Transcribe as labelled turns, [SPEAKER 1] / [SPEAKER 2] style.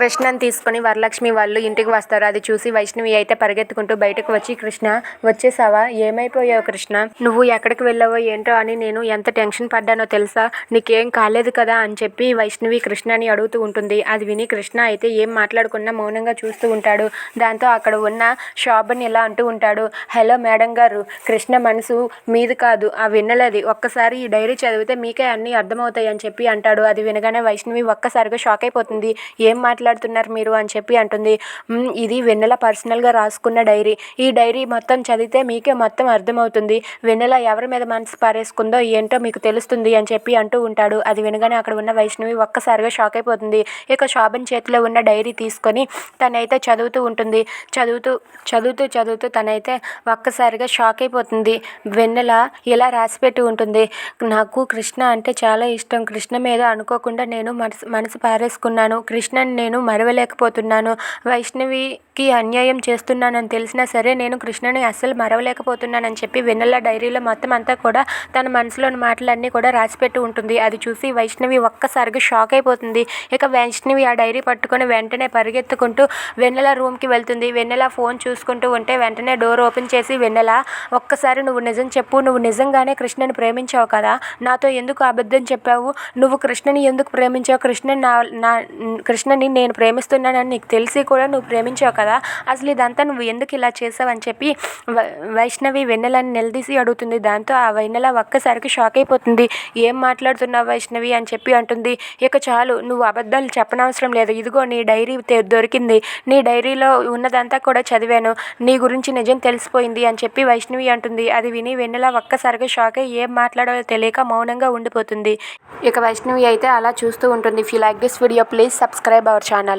[SPEAKER 1] కృష్ణని తీసుకొని వరలక్ష్మి వాళ్ళు ఇంటికి వస్తారు. అది చూసి వైష్ణవి అయితే పరిగెత్తుకుంటూ బయటకు వచ్చి కృష్ణ వచ్చేసావా? ఏమైపోయావు కృష్ణ? నువ్వు ఎక్కడికి వెళ్ళావో ఏంటో అని నేను ఎంత టెన్షన్ పడ్డానో తెలుసా? నీకేం కాలేదు కదా? అని చెప్పి వైష్ణవి కృష్ణని అడుగుతూ ఉంటుంది. అది విని కృష్ణ అయితే ఏం మాట్లాడకుండా మౌనంగా చూస్తూ ఉంటాడు. దాంతో అక్కడ ఉన్న శోభన్ ఇలా అంటూ ఉంటాడు హలో మేడం గారు కృష్ణ మనసు మీది కాదు ఆ విన్నలది. ఒక్కసారి ఈ డైరీ చదివితే మీకే అన్నీ అర్థమవుతాయి అని చెప్పి అంటాడు. అది వినగానే వైష్ణవి ఒక్కసారిగా షాక్ అయిపోతుంది. ఏం మాట్లాడుతున్నారు మీరు అని చెప్పి అంటుంది. ఇది వెన్నెల పర్సనల్గా రాసుకున్న డైరీ. ఈ డైరీ మొత్తం చదివితే మీకే మొత్తం అర్థమవుతుంది. వెన్నెల ఎవరి మీద మనసు పారేసుకుందో ఏంటో మీకు తెలుస్తుంది అని చెప్పి అంటూ ఉంటాడు. అది వినగానే అక్కడ ఉన్న వైష్ణవి ఒక్కసారిగా షాక్ అయిపోతుంది. ఇక శోభన్ చేతిలో ఉన్న డైరీ తీసుకొని తనైతే చదువుతూ ఉంటుంది. చదువుతూ చదువుతూ చదువుతూ తనైతే ఒక్కసారిగా షాక్ అయిపోతుంది. వెన్నెల ఇలా రాసిపెట్టి ఉంటుంది. నాకు కృష్ణ అంటే చాలా ఇష్టం. కృష్ణ మీద అనుకోకుండా నేను మనసు మనసు పారేసుకున్నాను. కృష్ణని నేను మరవలేకపోతున్నాను. వైష్ణవికి అన్యాయం చేస్తున్నానని తెలిసినా సరే నేను కృష్ణని అస్సలు మరవలేకపోతున్నానని చెప్పి వెన్నెల డైరీలో మొత్తం అంతా కూడా తన మనసులోని మాటలన్నీ కూడా రాసిపెట్టి ఉంటుంది. అది చూసి వైష్ణవి ఒక్కసారిగా షాక్ అయిపోతుంది. ఇక వైష్ణవి ఆ డైరీ పట్టుకొని వెంటనే పరిగెత్తుకుంటూ వెన్నెల రూమ్కి వెళ్తుంది. వెన్నెల ఫోన్ చూసుకుంటూ ఉంటే వెంటనే డోర్ ఓపెన్ చేసి వెన్నెల ఒక్కసారి నువ్వు నిజం చెప్పు. నువ్వు నిజంగానే కృష్ణని ప్రేమించావు కదా? నాతో ఎందుకు అబద్ధం చెప్పావు? నువ్వు కృష్ణని ఎందుకు ప్రేమించావు? కృష్ణని నా నా కృష్ణని నేను ప్రేమిస్తున్నానని నీకు తెలిసి కూడా నువ్వు ప్రేమించావు కదా. అసలు ఇదంతా నువ్వు ఎందుకు ఇలా చేసావు అని చెప్పి వైష్ణవి వెన్నెలని నిలదీసి అడుగుతుంది. దాంతో ఆ వెన్నెల ఒక్కసారికి షాక్ అయిపోతుంది. ఏం మాట్లాడుతున్నావు వైష్ణవి? అని చెప్పి అంటుంది. ఇక చాలు నువ్వు అబద్ధాలు చెప్పనవసరం లేదు. ఇదిగో నీ డైరీ దొరికింది. నీ డైరీలో ఉన్నదంతా కూడా చదివాను. నీ గురించి నిజం తెలిసిపోయింది అని చెప్పి వైష్ణవి అంటుంది. అది విని వెన్నెల ఒక్కసారిగా షాక్ అయ్యి ఏం మాట్లాడాలో తెలియక మౌనంగా ఉండిపోతుంది. ఇక వైష్ణవి అయితే అలా చూస్తూ ఉంటుంది. If you like this video please subscribe our channel